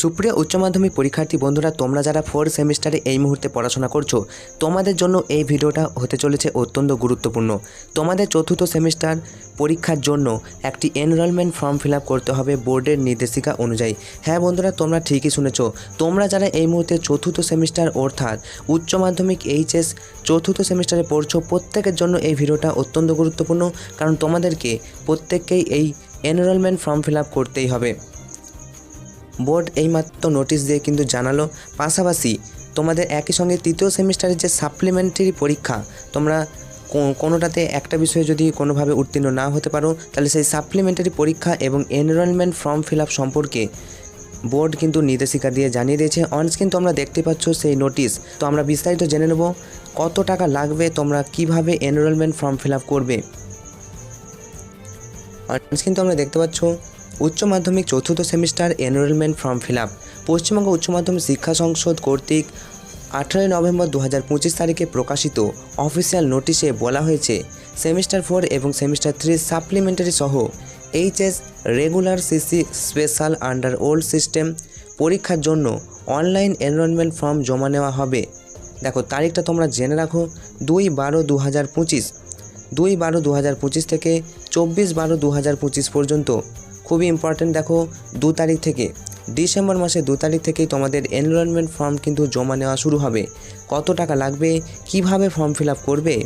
সুপ্রিয়, উচ্চ মাধ্যমিক পরীক্ষার্থী বন্ধুরা, তোমরা যারা ফোর সেমিস্টারে এই মুহূর্তে পড়াশোনা করছ, তোমাদের জন্য এই ভিডিওটা হতে চলেছে অত্যন্ত গুরুত্বপূর্ণ। তোমাদের চতুর্থ সেমিস্টার পরীক্ষার জন্য একটি এনরোলমেন্ট ফর্ম ফিল করতে হবে বোর্ডের নির্দেশিকা অনুযায়ী। হ্যাঁ বন্ধুরা, তোমরা ঠিকই শুনেছ। তোমরা যারা এই মুহূর্তে চতুর্থ সেমিস্টার অর্থাৎ উচ্চ মাধ্যমিক এইচএস চতুর্থ সেমিস্টারে পড়ছো, প্রত্যেকের জন্য এই ভিডিওটা অত্যন্ত গুরুত্বপূর্ণ, কারণ তোমাদেরকে প্রত্যেককেই এই এনরোলমেন্ট ফর্ম ফিল করতেই হবে। বোর্ড এইমাত্র নোটিশ দিয়ে কিন্তু জানালো। পাশাপাশি তোমাদের একই সঙ্গে তৃতীয় সেমিস্টারের যে সাপ্লিমেন্টারি পরীক্ষা, তোমরা কোনোটাতে একটা বিষয়ে যদি কোনোভাবে উত্তীর্ণ না হতে পারো, তাহলে সেই সাপ্লিমেন্টারি পরীক্ষা এবং এনরোলমেন্ট ফর্ম ফিল আপ সম্পর্কে বোর্ড কিন্তু নির্দেশিকা দিয়ে জানিয়ে দিয়েছে। অনস্ক্রিন তোমরা দেখতে পাচ্ছ সেই নোটিশ তো আমরা বিস্তারিত জেনে নেব, কত টাকা লাগবে, তোমরা কীভাবে এনরোলমেন্ট ফর্ম ফিল আপ করবে? অনস্ক্রিন তোমরা দেখতে পাচ্ছ উচ্চ মাধ্যমিক চতুর্থ semester enrolment form fill up Paschimbanga উচ্চ মাধ্যমিক শিক্ষা সংসদ কর্তৃক আঠারোই নভেম্বর দু হাজার পঁচিশ তারিখে প্রকাশিত অফিসিয়াল নোটিশে বলা হয়েছে সেমিস্টার ফোর এবং সেমিস্টার থ্রি সাপ্লিমেন্টারি সহ HS regular CC special under old system পরীক্ষার জন্য অনলাইন এনরোলমেন্ট ফর্ম জমা নেওয়া হবে। দেখো, তারিখটা তোমরা জেনে রাখো, দুই বারো দু হাজার পঁচিশ, দুই বারো দু হাজার পঁচিশ থেকে চব্বিশ বারো দু হাজার পঁচিশ পর্যন্ত। খুবই ইম্পর্ট্যান্ট দেখো দু তারিখ থেকে। ডিসেম্বর মাসে দু তারিখ থেকেই তোমাদের এনরোলমেন্ট ফর্ম কিন্তু জমা নেওয়া শুরু হবে। কত টাকা লাগবে? কীভাবে ফর্ম ফিল করবে?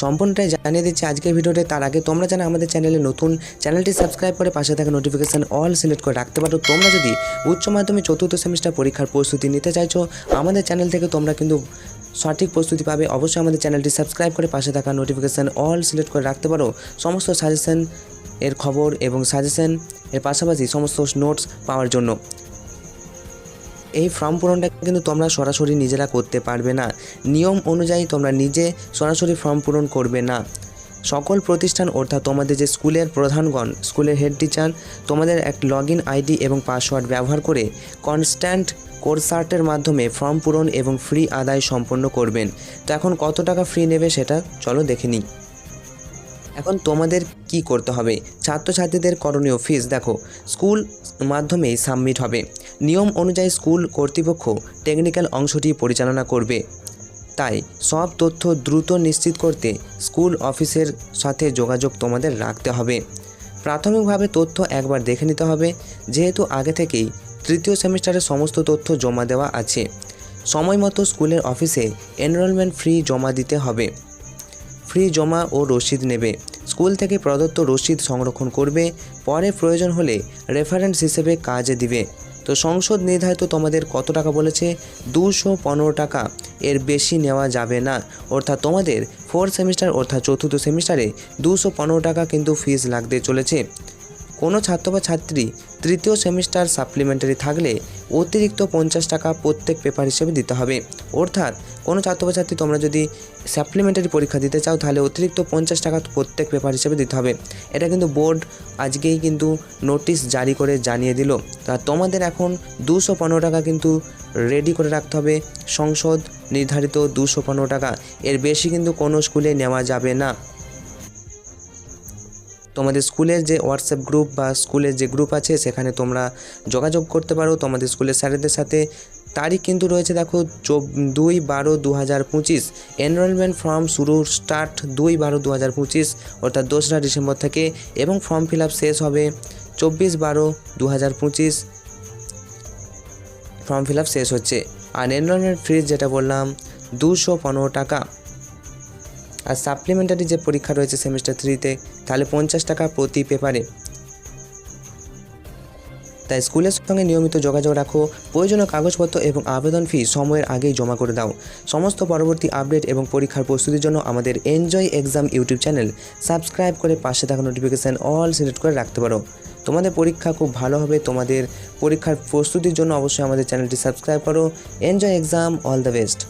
সম্পূর্ণটাই জানিয়ে দিচ্ছি আজকের ভিডিওতে। তার আগে তোমরা জানা আমাদের চ্যানেলে নতুন চ্যানেলটি সাবস্ক্রাইব করে পাশে থাকা নোটিফিকেশান অল সিলেক্ট করে রাখতে পারো। তোমরা যদি উচ্চ মাধ্যমিক চতুর্থ সেমিস্টার পরীক্ষার প্রস্তুতি নিতে চাইছো, আমাদের চ্যানেল থেকে তোমরা কিন্তু সঠিক প্রস্তুতি পাবে। অবশ্যই আমাদের চ্যানেলটি সাবস্ক্রাইব করে পাশে থাকা নোটিফিকেশান অল সিলেক্ট করে রাখতে পারো। সমস্ত সাজেশন এর খবর এবং সাজেশন এর পাশাপাশি সমস্ত নোটস পাওয়ার জন্য। এই ফর্ম পূরণটা কিন্তু তোমরা সরাসরি নিজেরা করতে পারবে না। নিয়ম অনুযায়ী তোমরা নিজে সরাসরি ফর্ম পূরণ করবে না। সকল প্রতিষ্ঠান অর্থাৎ তোমাদের যে স্কুলের প্রধানগণ, স্কুলের হেড টিচার তোমাদের এক লগ আইডি এবং পাসওয়ার্ড ব্যবহার করে কনস্ট্যান্ট কোর্সার্টের মাধ্যমে ফর্ম পূরণ এবং ফ্রি আদায় সম্পন্ন করবেন। তো এখন কত টাকা ফ্রি নেবে সেটা চলো দেখে নিই। এখন তোমাদের কি করতে হবে? ছাত্রছাত্রীদের করণীয় ফিস দেখো। স্কুল মাধ্যমেই সাবমিট হবে। নিয়ম অনুযায়ী স্কুল কর্তৃপক্ষ টেকনিক্যাল অংশটি পরিচালনা করবে। তাই সব তথ্য দ্রুত নিশ্চিত করতে স্কুল অফিসের সাথে যোগাযোগ তোমাদের রাখতে হবে। প্রাথমিকভাবে তথ্য একবার দেখে নিতে হবে। যেহেতু আগে থেকেই তৃতীয় সেমিস্টারের সমস্ত তথ্য জমা দেওয়া আছে। সময় মতো স্কুলের অফিসে এনরোলমেন্ট ফ্রি জমা দিতে হবে। ফ্রি জমা ও রসিদ নেবে। স্কুল থেকে প্রদত্ত রসিদ সংরক্ষণ করবে। পরে প্রয়োজন হলে রেফারেন্স হিসেবে কাজে দিবে। তো সংসদ নির্ধারিত তোমাদের কত টাকা বলেছে? দুশো পনেরো টাকা। এর বেশি নেওয়া যাবে না। অর্থাৎ তোমাদের ফোর্থ সেমিস্টার অর্থাৎ চতুর্থ সেমিস্টারে দুশো পনেরো টাকা কিন্তু ফিস লাগতে চলেছে। কোনো ছাত্র বা ছাত্রী তৃতীয় সেমিস্টার সাপ্লিমেন্টারি থাকলে অতিরিক্ত পঞ্চাশ টাকা প্রত্যেক পেপার হিসেবে দিতে হবে। অর্থাৎ, কোনো ছাত্র বা ছাত্রী তোমরা যদি সাপ্লিমেন্টারি পরীক্ষা দিতে চাও, তাহলে অতিরিক্ত পঞ্চাশ টাকা প্রত্যেক পেপার হিসেবে দিতে হবে। এটা কিন্তু বোর্ড আজকেই কিন্তু নোটিশ জারি করে জানিয়ে দিল। তা তোমাদের এখন দুশো পনেরো টাকা কিন্তু রেডি করে রাখতে হবে। সংসদ নির্ধারিত দুশো পনেরো টাকা। এর বেশি কিন্তু কোনো স্কুলে নেওয়া যাবে না। তোমাদের স্কুলের যে হোয়াটসঅ্যাপ গ্রুপ বা স্কুলের যে গ্রুপ আছে, সেখানে তোমরা যোগাযোগ করতে পারো। তোমাদের স্কুলের স্যারেদের সাথে। তারিখ কিন্তু রয়েছে দেখো চব, দুই বারো দু হাজার পঁচিশ। এনরোলমেন্ট ফর্ম শুরু স্টার্ট দুই বারো দু হাজার পঁচিশ, অর্থাৎ দোসরা ডিসেম্বর থেকে, এবং ফর্ম ফিল আপ শেষ হবে চব্বিশ বারো দু হাজার পঁচিশ। ফর্ম ফিল আপ শেষ হচ্ছে। আর এনরোলমেন্ট ফিজ যেটা বললাম, দুশো পনেরো টাকা। আর সাপ্লিমেন্টারি যে পরীক্ষা রয়েছে সেমিস্টার থ্রিতে তাহলে পঞ্চাশ টাকা প্রতি পেপারে তাই স্কুলের সঙ্গে নিয়মিত যোগাযোগ রাখো, প্রয়োজনীয় কাগজপত্র এবং আবেদন ফি সময়ের আগেই জমা করে দাও। সমস্ত পরবর্তী আপডেট এবং পরীক্ষার প্রস্তুতির জন্য আমাদের enjoy exam YouTube channel subscribe করে পাশে থাকা নোটিফিকেশান অল সিলেক্ট করে রাখতে পারো। তোমাদের পরীক্ষা খুব ভালো হবে, তোমাদের পরীক্ষার প্রস্তুতির জন্য অবশ্যই আমাদের চ্যানেলটি সাবস্ক্রাইব করো। Enjoy exam all the best